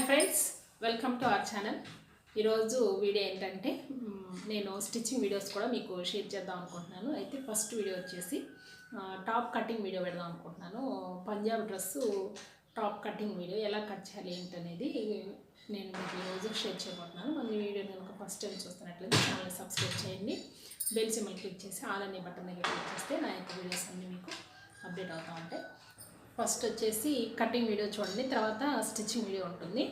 Hi friends welcome to our channel. ఈరోజు video ఏంటంటే నేను స్టిచ్చింగ్ వీడియోస్ కూడా మీకు షేర్ చేద్దాం అనుకుంటున్నాను. అయితే ఫస్ట్ వీడియో వచ్చేసి టాప్ కటింగ్ వీడియో పెడదాం అనుకుంటున్నాను. Punjab dress top cutting video ఎలా కట్ చేయాలి ఏంటనేది నేను మీకు ఈరోజు షేర్ చేయబోతున్నాను. మన వీడియో కనుక ఫస్ట్ టైం చూస్తున్నట్లయితే ఛానల్ సబ్స్క్రైబ్ చేయండి. బెల్ సిమ్మల్ క్లిక్ చేసి ఆల్ అనే బటన్ దగ్గర క్లిక్ చేస్తే నా యొక్క వీడియోస్ అన్నీ మీకు అప్డేట్ అవుతూ ఉంటాయి. ఫస్ట్ వచ్చేసి కటింగ్ వీడియో చూడండి తర్వాత స్టిచ్చింగ్ వీడియో ఉంటుంది.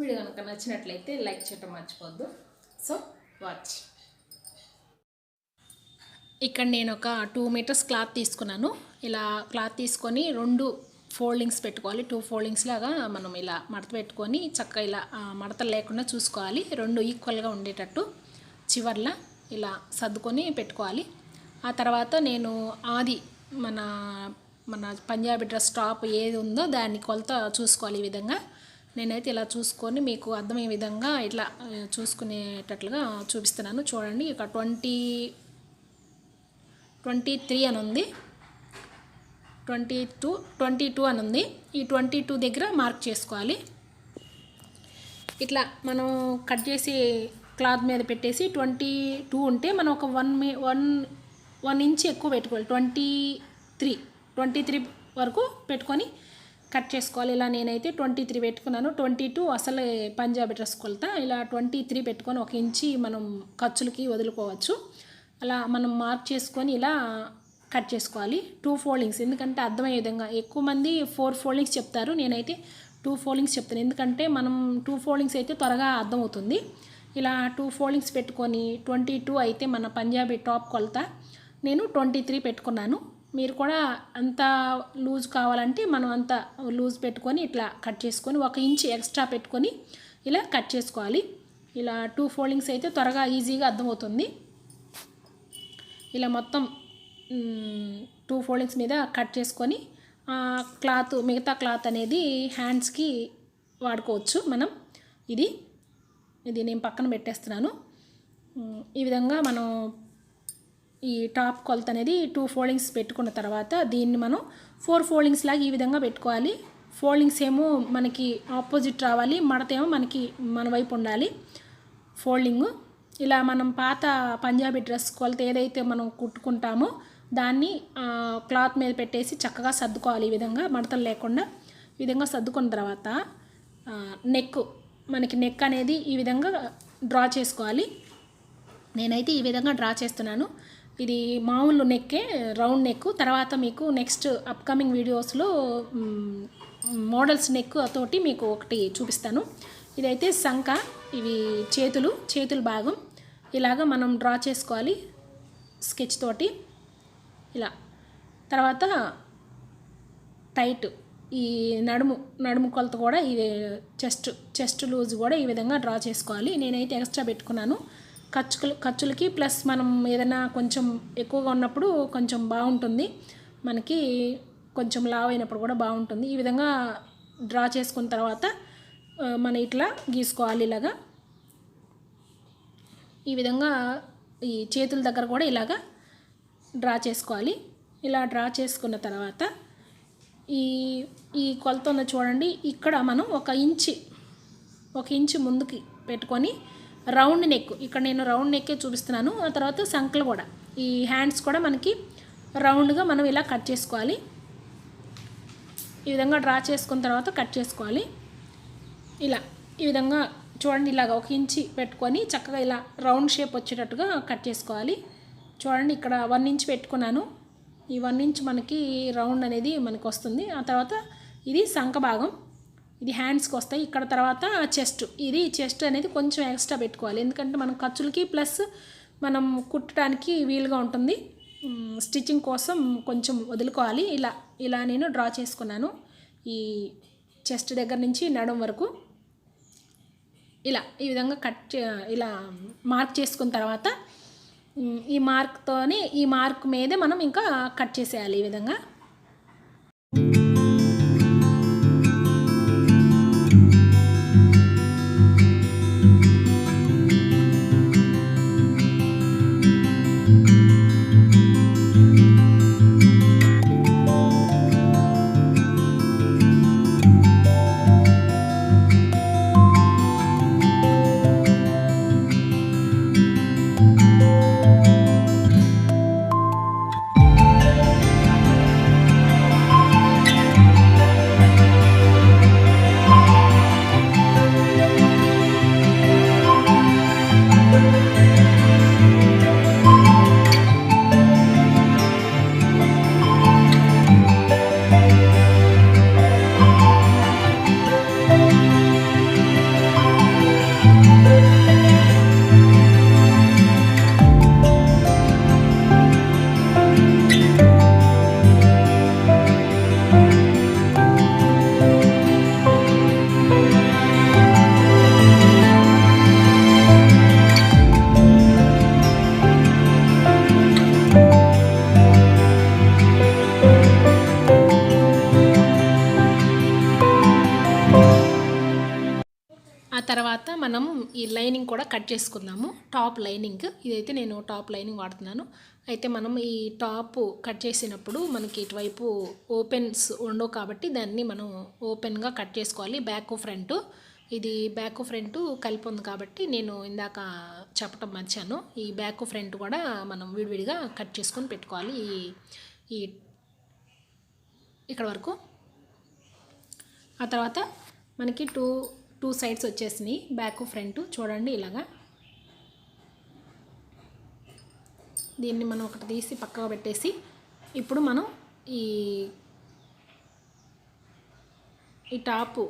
వీడియో కనుక నచ్చినట్లయితే లైక్ చేయటం మర్చిపోద్దు సో వాచ్. ఇక్కడ నేను ఒక టూ మీటర్స్ క్లాత్ తీసుకున్నాను. ఇలా క్లాత్ తీసుకొని రెండు ఫోల్డింగ్స్ పెట్టుకోవాలి. టూ ఫోల్డింగ్స్ లాగా మనం ఇలా మడత పెట్టుకొని చక్కగా ఇలా మడతలు లేకుండా చూసుకోవాలి. రెండు ఈక్వల్గా ఉండేటట్టు చివర్ల ఇలా సర్దుకొని పెట్టుకోవాలి. ఆ తర్వాత నేను ఆది మన మన పంజాబీ డ్రెస్ టాప్ ఏది ఉందో దాన్ని కొలత చూసుకోవాలి ఈ విధంగా. నేనైతే ఇలా చూసుకొని మీకు అర్థమయ్యే విధంగా ఇట్లా చూసుకునేటట్లుగా చూపిస్తున్నాను. చూడండి ఇక ట్వంటీ ట్వంటీ త్రీ అని ఉంది. ట్వంటీ టూ ట్వంటీ టూ అని ఉంది. ఈ ట్వంటీ టూ దగ్గర మార్క్ చేసుకోవాలి. ఇట్లా మనం కట్ చేసి క్లాత్ మీద పెట్టేసి ట్వంటీ టూ ఉంటే మనం ఒక వన్ మీ వన్ వన్ ఇంచ్ ఎక్కువ పెట్టుకోవాలి. Twenty three. ట్వంటీ త్రీ వరకు పెట్టుకొని కట్ చేసుకోవాలి. ఇలా నేనైతే ట్వంటీ త్రీ పెట్టుకున్నాను. ట్వంటీ టూ అసలు పంజాబీ డ్రెస్ కొలత. ఇలా ట్వంటీ త్రీ పెట్టుకొని ఒక ఇంచి మనం ఖర్చులకి వదులుకోవచ్చు. అలా మనం మార్క్ చేసుకొని ఇలా కట్ చేసుకోవాలి. Two foldings. ఎందుకంటే అర్థమయ్యే విధంగా ఎక్కువ మంది ఫోర్ ఫోల్డింగ్స్ చెప్తారు. నేనైతే టూ ఫోల్డింగ్స్ చెప్తాను. ఎందుకంటే మనం టూ ఫోల్డింగ్స్ అయితే త్వరగా అర్థమవుతుంది. ఇలా టూ ఫోల్డింగ్స్ పెట్టుకొని ట్వంటీ టూ అయితే మన పంజాబీ టాప్ కొలత. నేను ట్వంటీ త్రీ పెట్టుకున్నాను. మీరు కూడా అంత లూజ్ కావాలంటే మనం అంత లూజ్ పెట్టుకొని ఇట్లా కట్ చేసుకొని ఒక ఇంచ్ ఎక్స్ట్రా పెట్టుకొని ఇలా కట్ చేసుకోవాలి. ఇలా టూ ఫోల్డింగ్స్ అయితే త్వరగా ఈజీగా అర్థమవుతుంది. ఇలా మొత్తం టూ ఫోల్డింగ్స్ మీద కట్ చేసుకొని క్లాత్ మిగతా క్లాత్ అనేది హ్యాండ్స్కి వాడుకోవచ్చు మనం. ఇది ఇది నేను పక్కన పెట్టేస్తున్నాను. ఈ విధంగా మనం ఈ టాప్ కొలత అనేది టూ ఫోల్డింగ్స్ పెట్టుకున్న తర్వాత దీన్ని మనం ఫోర్ ఫోల్డింగ్స్ లాగా ఈ విధంగా పెట్టుకోవాలి. ఫోల్డింగ్స్ ఏమో మనకి ఆపోజిట్ రావాలి మడత ఏమో మనకి మన వైపు ఉండాలి. ఫోల్డింగ్ ఇలా మనం పాత పంజాబీ డ్రెస్ కొలత ఏదైతే మనం కుట్టుకుంటామో దాన్ని క్లాత్ మీద పెట్టేసి చక్కగా సర్దుకోవాలి ఈ విధంగా మడతలు లేకుండా ఈ విధంగా సర్దుకున్న తర్వాత నెక్ మనకి నెక్ అనేది ఈ విధంగా డ్రా చేసుకోవాలి. నేనైతే ఈ విధంగా డ్రా చేస్తున్నాను. ఇది మామూలు నెక్కే రౌండ్ నెక్. తర్వాత మీకు నెక్స్ట్ అప్కమింగ్ వీడియోస్లో మోడల్స్ నెక్ తోటి మీకు ఒకటి చూపిస్తాను. ఇదైతే సంక ఇవి చేతులు చేతుల భాగం. ఇలాగ మనం డ్రా చేసుకోవాలి స్కెచ్ తోటి. ఇలా. తర్వాత టైట్ ఈ నడుము నడుము కొలత కూడా ఈ చెస్ట్ చెస్ట్ లూజ్ కూడా ఈ విధంగా డ్రా చేసుకోవాలి. నేనైతే ఎక్స్ట్రా పెట్టుకున్నాను. ఖర్చులు ఖర్చులకి ప్లస్ మనం ఏదైనా కొంచెం ఎక్కువగా ఉన్నప్పుడు కొంచెం బాగుంటుంది. మనకి కొంచెం లావ్ అయినప్పుడు కూడా బాగుంటుంది. ఈ విధంగా డ్రా చేసుకున్న తర్వాత మనం ఇట్లా గీసుకోవాలి ఇలాగా. ఈ విధంగా ఈ చేతుల దగ్గర కూడా ఇలాగా డ్రా చేసుకోవాలి. ఇలా డ్రా చేసుకున్న తర్వాత ఈ ఈ కొలత ఉన్న చూడండి. ఇక్కడ మనం ఒక ఇంచి ఒక ఇంచు ముందుకి పెట్టుకొని రౌండ్ నెక్. ఇక్కడ నేను రౌండ్ నెక్కే చూపిస్తున్నాను. ఆ తర్వాత సంకలు కూడా ఈ హ్యాండ్స్ కూడా మనకి రౌండ్గా మనం ఇలా కట్ చేసుకోవాలి. ఈ విధంగా డ్రా చేసుకున్న తర్వాత కట్ చేసుకోవాలి. ఇలా. ఈ విధంగా చూడండి ఇలాగ ఒక ఇంచి పెట్టుకొని చక్కగా ఇలా రౌండ్ షేప్ వచ్చేటట్టుగా కట్ చేసుకోవాలి. చూడండి ఇక్కడ వన్ ఇంచ్ పెట్టుకున్నాను. ఈ వన్ ఇంచ్ మనకి రౌండ్ అనేది మనకు వస్తుంది ఆ తర్వాత ఇది సంక భాగం. ఇది హ్యాండ్స్కి వస్తాయి. ఇక్కడ తర్వాత చెస్ట్ ఇది చెస్ట్ అనేది కొంచెం ఎక్స్ట్రా పెట్టుకోవాలి. ఎందుకంటే మనం ఖర్చులకి ప్లస్ మనం కుట్టడానికి వీలుగా ఉంటుంది. స్టిచ్చింగ్ కోసం కొంచెం వదులుకోవాలి. ఇలా ఇలా నేను డ్రా చేసుకున్నాను. ఈ చెస్ట్ దగ్గర నుంచి నడుం వరకు. ఇలా ఈ విధంగా కట్ చే- ఇలా మార్క్ చేసుకున్న తర్వాత ఈ మార్క్తోనే ఈ మార్క్ మీదే మనం ఇంకా కట్ చేసేయాలి ఈ విధంగా. చేసుకుందాము. టాప్ లైనింగ్ ఇదైతే నేను టాప్ లైనింగ్ వాడుతున్నాను. అయితే మనం ఈ టాప్ కట్ చేసినప్పుడు మనకి ఇటువైపు ఓపెన్స్ ఉండవు కాబట్టి దాన్ని మనం ఓపెన్గా కట్ చేసుకోవాలి. బ్యాక్ ఫ్రంట్ ఇది బ్యాక్ ఫ్రంట్ కలిపి ఉంది కాబట్టి నేను ఇందాక చెప్పటం మర్చాను. ఈ బ్యాక్ ఫ్రంట్ కూడా మనం విడివిడిగా కట్ చేసుకొని పెట్టుకోవాలి. ఈ ఈ ఇక్కడ వరకు. ఆ తర్వాత మనకి టూ టూ సైడ్స్ వచ్చేసినాయి. బ్యాక్ ఫ్రంట్ చూడండి ఇలాగా. దీన్ని మనం ఒకటి తీసి పక్కగా పెట్టేసి ఇప్పుడు మనం ఈ ఈ టాపు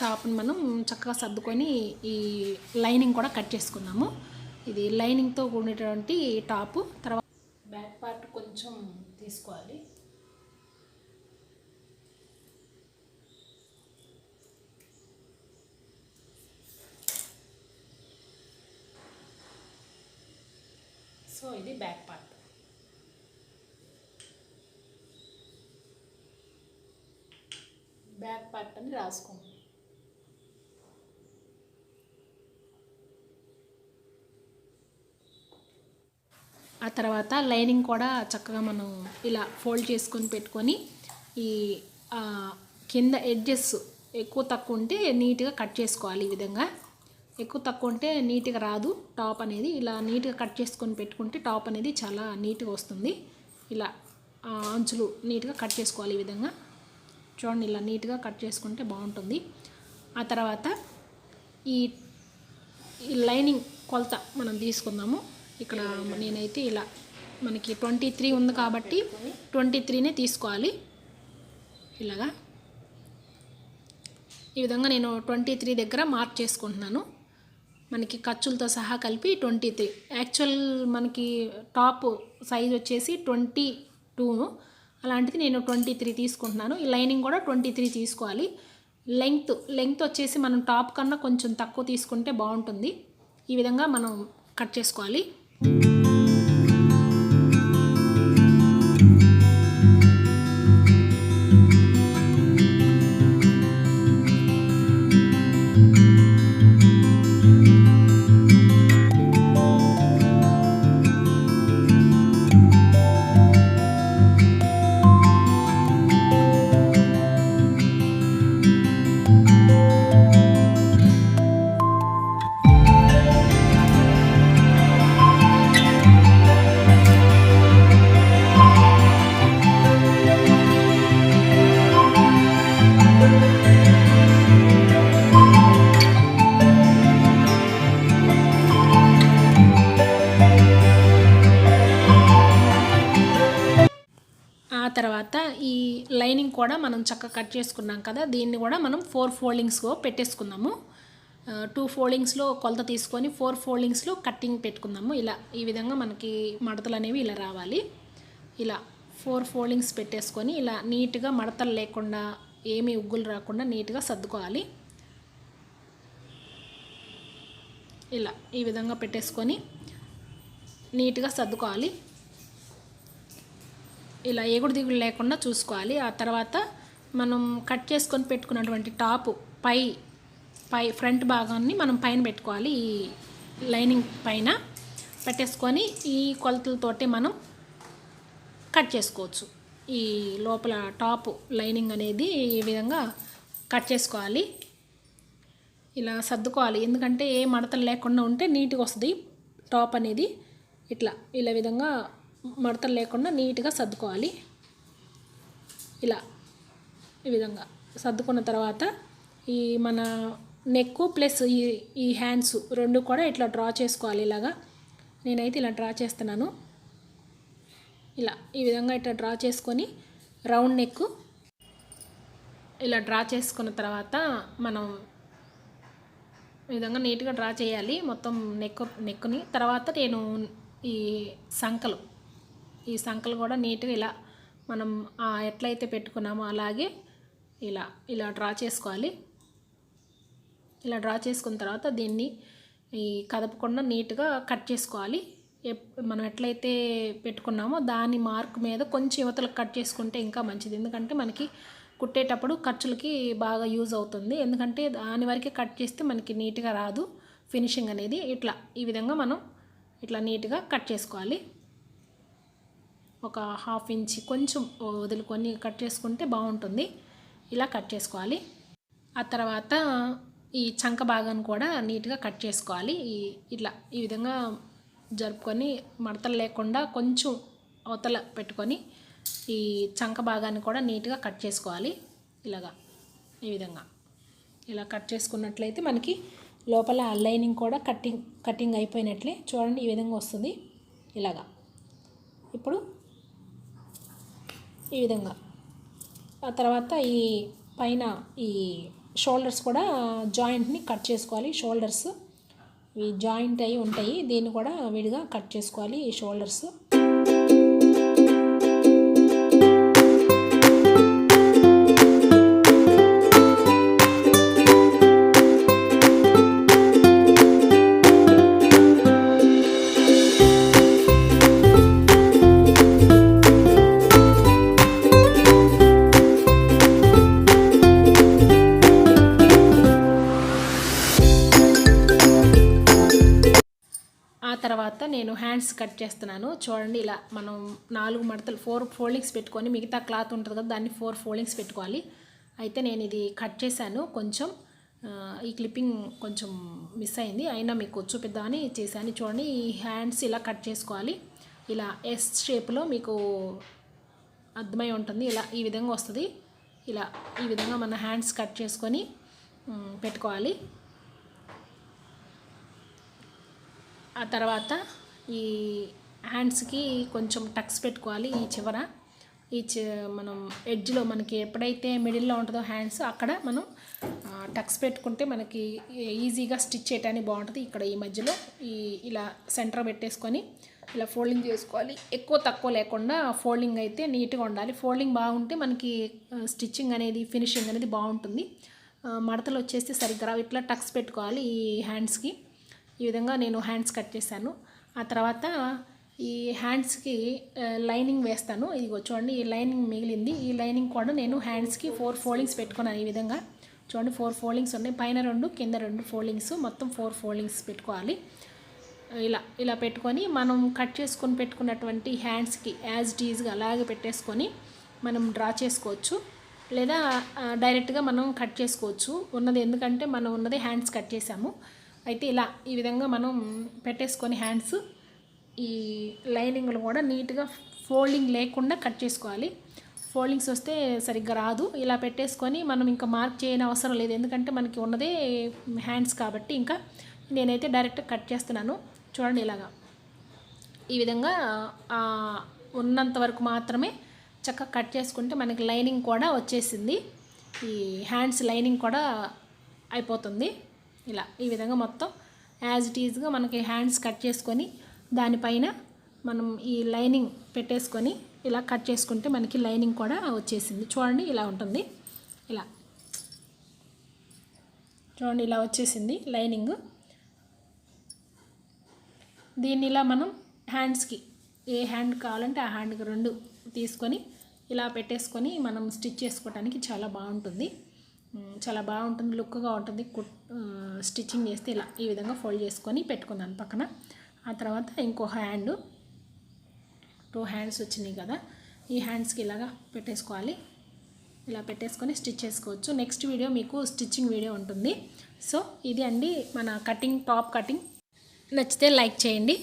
టాప్ని మనం చక్కగా సర్దుకొని ఈ లైనింగ్ కూడా కట్ చేసుకున్నాము ఇది లైనింగ్తో కూడినటువంటి టాపు. తర్వాత బ్యాక్ పార్ట్ కొంచెం తీసుకోవాలి. సో ఇది బ్యాక్ పార్ట్. బ్యాక్ పార్ట్ అని రాసుకోండి. ఆ తర్వాత లైనింగ్ కూడా చక్కగా మనం ఇలా ఫోల్డ్ చేసుకొని పెట్టుకొని ఈ కింద ఎడ్జెస్ ఎక్కువ తక్కువ ఉంటే నీట్గా కట్ చేసుకోవాలి ఈ విధంగా. ఎక్కువ తక్కువ ఉంటే నీట్గా రాదు. టాప్ అనేది ఇలా నీట్గా కట్ చేసుకొని పెట్టుకుంటే టాప్ అనేది చాలా నీట్గా వస్తుంది. ఇలా ఆ, అంచులు నీట్గా కట్ చేసుకోవాలి ఈ విధంగా. చూడండి ఇలా నీట్గా కట్ చేసుకుంటే బాగుంటుంది. ఆ తర్వాత ఈ ఈ లైనింగ్ కొలత మనం తీసుకుందాము. ఇక్కడ నేనైతే ఇలా మనకి ట్వంటీ త్రీ ఉంది కాబట్టి ట్వంటీ త్రీనే తీసుకోవాలి. ఇలాగా. ఈ విధంగా నేను ట్వంటీ త్రీ దగ్గర మార్క్ చేసుకుంటున్నాను. మనకి ఖర్చులతో సహా కలిపి ట్వంటీ త్రీ. యాక్చువల్ మనకి టాప్ సైజ్ వచ్చేసి ట్వంటీ టూను అలాంటిది నేను ట్వంటీ త్రీ తీసుకుంటున్నాను. ఈ లైనింగ్ కూడా ట్వంటీ త్రీ తీసుకోవాలి. లెంగ్త్ లెంగ్త్ వచ్చేసి మనం టాప్ కన్నా కొంచెం తక్కువ తీసుకుంటే బాగుంటుంది. ఈ విధంగా మనం కట్ చేసుకోవాలి. లైనింగ్ కూడా మనం చక్కగా కట్ చేసుకున్నాం కదా దీన్ని కూడా మనం ఫోర్ ఫోల్డింగ్స్లో పెట్టేసుకుందాము. టూ ఫోల్డింగ్స్లో కొలత తీసుకొని ఫోర్ ఫోల్డింగ్స్లో కట్టింగ్ పెట్టుకుందాము. ఇలా ఈ విధంగా మనకి మడతలు అనేవి ఇలా రావాలి. ఇలా ఫోర్ ఫోల్డింగ్స్ పెట్టేసుకొని ఇలా నీట్గా మడతలు లేకుండా ఏమీ ఉగ్గులు రాకుండా నీట్గా సర్దుకోవాలి. ఇలా ఈ విధంగా పెట్టేసుకొని నీట్గా సర్దుకోవాలి. ఇలా ఎగుడు దిగులు లేకుండా చూసుకోవాలి. ఆ తర్వాత మనం కట్ చేసుకొని పెట్టుకున్నటువంటి టాప్ పై పై ఫ్రంట్ భాగాన్ని మనం పైన పెట్టుకోవాలి. ఈ లైనింగ్ పైన పెట్టేసుకొని ఈ కొలతలతోటి మనం కట్ చేసుకోవచ్చు. ఈ లోపల టాప్ లైనింగ్ అనేది ఈ విధంగా కట్ చేసుకోవాలి. ఇలా సర్దుకోవాలి. ఎందుకంటే ఏ మడతలు లేకుండా ఉంటే నీట్గా వస్తుంది. టాప్ అనేది ఇట్లా ఇలా విధంగా మడతలు లేకుండా నీట్గా సర్దుకోవాలి. ఇలా ఈ విధంగా సర్దుకున్న తర్వాత ఈ మన నెక్ ప్లస్ ఈ ఈ హ్యాండ్స్ రెండు కూడా ఇట్లా డ్రా చేసుకోవాలి ఇలాగా. నేనైతే ఇలా డ్రా చేస్తున్నాను. ఇలా ఈ విధంగా ఇట్లా డ్రా చేసుకొని రౌండ్ నెక్ ఇలా డ్రా చేసుకున్న తర్వాత మనం ఈ విధంగా నీట్గా డ్రా చేయాలి మొత్తం నెక్ నెక్ని తర్వాత నేను ఈ సంకలు ఈ సంకలు కూడా నీట్గా ఇలా మనం ఎట్లయితే పెట్టుకున్నామో అలాగే ఇలా ఇలా డ్రా చేసుకోవాలి. ఇలా డ్రా చేసుకున్న తర్వాత దీన్ని ఈ కదపకుండా నీట్గా కట్ చేసుకోవాలి. ఎప్- మనం ఎట్లయితే పెట్టుకున్నామో దాని మార్క్ మీద కొంచెం యువతలకు కట్ చేసుకుంటే ఇంకా మంచిది. ఎందుకంటే మనకి కుట్టేటప్పుడు ఖర్చులకి బాగా యూజ్ అవుతుంది. ఎందుకంటే దాని వరకే కట్ చేస్తే మనకి నీట్గా రాదు ఫినిషింగ్ అనేది. ఇట్లా ఈ విధంగా మనం ఇట్లా నీట్గా కట్ చేసుకోవాలి. ఒక హాఫ్ ఇంచ్ కొంచెం వదులుకొని కట్ చేసుకుంటే బాగుంటుంది. ఇలా కట్ చేసుకోవాలి. ఆ తర్వాత ఈ చంక భాగాన్ని కూడా నీట్గా కట్ చేసుకోవాలి. ఈ ఇట్లా ఈ విధంగా జరుపుకొని మడతలు లేకుండా కొంచెం అవతల పెట్టుకొని ఈ చంక భాగాన్ని కూడా నీట్గా కట్ చేసుకోవాలి. ఇలాగా ఈ విధంగా. ఇలా కట్ చేసుకున్నట్లయితే మనకి లోపల లైనింగ్ కూడా కట్టింగ్ కటింగ్ అయిపోయినట్లే. చూడండి ఈ విధంగా వస్తుంది. ఇలాగా. ఇప్పుడు ఈ విధంగా. ఆ తర్వాత ఈ పైన ఈ షోల్డర్స్ కూడా జాయింట్ని కట్ చేసుకోవాలి. షోల్డర్స్ ఈ జాయింట్ అయి ఉంటాయి. దీన్ని కూడా విడిగా కట్ చేసుకోవాలి ఈ షోల్డర్స్. తర్వాత నేను హ్యాండ్స్ కట్ చేస్తున్నాను. చూడండి ఇలా మనం నాలుగు మడతలు ఫోర్ ఫోల్డింగ్స్ పెట్టుకొని మిగతా క్లాత్ ఉంటుంది కదా దాన్ని ఫోర్ ఫోల్డింగ్స్ పెట్టుకోవాలి. అయితే నేను ఇది కట్ చేశాను. కొంచెం ఈ క్లిప్పింగ్ కొంచెం మిస్ అయింది. అయినా మీకు చూపిద్దామని చేశాను. చూడండి ఈ హ్యాండ్స్ ఇలా కట్ చేసుకోవాలి. ఇలా ఎస్ షేప్లో మీకు అర్థమై ఉంటుంది. ఇలా ఈ విధంగా వస్తుంది. ఇలా ఈ విధంగా మన హ్యాండ్స్ కట్ చేసుకొని పెట్టుకోవాలి. ఆ తర్వాత ఈ హ్యాండ్స్కి కొంచెం టక్స్ పెట్టుకోవాలి ఈ చివర. ఈ మనం ఎడ్జ్లో మనకి ఎప్పుడైతే మిడిల్లో ఉంటుందో హ్యాండ్స్ అక్కడ మనం టక్స్ పెట్టుకుంటే మనకి ఈజీగా స్టిచ్ చేయడానికి బాగుంటుంది. ఇక్కడ ఈ మధ్యలో ఈ ఇలా సెంటర్ పెట్టేసుకొని ఇలా ఫోల్డింగ్ చేసుకోవాలి. ఎక్కువ తక్కువ లేకుండా ఫోల్డింగ్ అయితే నీట్గా ఉండాలి. ఫోల్డింగ్ బాగుంటే మనకి స్టిచ్చింగ్ అనేది ఫినిషింగ్ అనేది బాగుంటుంది. మడతలు వచ్చేస్తే సరిగ్గా ఇట్లా టక్స్ పెట్టుకోవాలి ఈ హ్యాండ్స్కి ఈ విధంగా నేను హ్యాండ్స్ కట్ చేశాను. ఆ తర్వాత ఈ హ్యాండ్స్కి లైనింగ్ వేస్తాను. ఇదిగో చూడండి ఈ లైనింగ్ మిగిలింది. ఈ లైనింగ్ కూడా నేను హ్యాండ్స్కి ఫోర్ ఫోల్డింగ్స్ పెట్టుకున్నాను ఈ విధంగా. చూడండి ఫోర్ ఫోల్డింగ్స్ ఉన్నాయి. పైన రెండు కింద రెండు ఫోల్డింగ్స్. మొత్తం ఫోర్ ఫోల్డింగ్స్ పెట్టుకోవాలి. ఇలా ఇలా పెట్టుకొని మనం కట్ చేసుకొని పెట్టుకున్నటువంటి హ్యాండ్స్కి యాజ్ డీజ్గా అలాగే పెట్టేసుకొని మనం డ్రా చేసుకోవచ్చు. లేదా డైరెక్ట్గా మనం కట్ చేసుకోవచ్చు. ఉన్నది ఎందుకంటే మనం ఉన్నది హ్యాండ్స్ కట్ చేసాము అయితే ఇలా ఈ విధంగా మనం పెట్టేసుకొని హ్యాండ్స్ ఈ లైనింగ్లు కూడా నీట్గా ఫోల్డింగ్ లేకుండా కట్ చేసుకోవాలి. ఫోల్డింగ్స్ వస్తే సరిగ్గా రాదు. ఇలా పెట్టేసుకొని మనం ఇంకా మార్క్ చేయని అవసరం లేదు. ఎందుకంటే మనకి ఉన్నదే హ్యాండ్స్ కాబట్టి ఇంకా నేనైతే డైరెక్ట్ కట్ చేస్తున్నాను. చూడండి ఇలాగా. ఈ విధంగా ఉన్నంత వరకు మాత్రమే చక్కగా కట్ చేసుకుంటే మనకి లైనింగ్ కూడా వచ్చేసింది. ఈ హ్యాండ్స్ లైనింగ్ కూడా అయిపోతుంది. ఇలా ఈ విధంగా మొత్తం యాజ్ ఇట్ ఈజ్గా మనకి హ్యాండ్స్ కట్ చేసుకొని దానిపైన మనం ఈ లైనింగ్ పెట్టేసుకొని ఇలా కట్ చేసుకుంటే మనకి లైనింగ్ కూడా వచ్చేసింది. చూడండి ఇలా ఉంటుంది. ఇలా. చూడండి ఇలా వచ్చేసింది లైనింగ్ దీన్ని ఇలా మనం హ్యాండ్స్కి ఏ హ్యాండ్ కావాలంటే ఆ హ్యాండ్కి రెండు తీసుకొని ఇలా పెట్టేసుకొని మనం స్టిచ్ చేసుకోవడానికి చాలా బాగుంటుంది. చాలా బాగుంటుంది లుక్గా ఉంటుంది. కుట్ స్టిచ్చింగ్ చేస్తే ఇలా ఈ విధంగా ఫోల్డ్ చేసుకొని పెట్టుకున్నాను పక్కన. ఆ తర్వాత ఇంకో హ్యాండ్ టూ హ్యాండ్స్ వచ్చినాయి కదా. ఈ హ్యాండ్స్కి ఇలాగా పెట్టేసుకోవాలి. ఇలా పెట్టేసుకొని స్టిచ్ చేసుకోవచ్చు. నెక్స్ట్ వీడియో మీకు స్టిచ్చింగ్ వీడియో ఉంటుంది. సో ఇది అండి మన కటింగ్ టాప్ కటింగ్. నచ్చితే లైక్ చేయండి.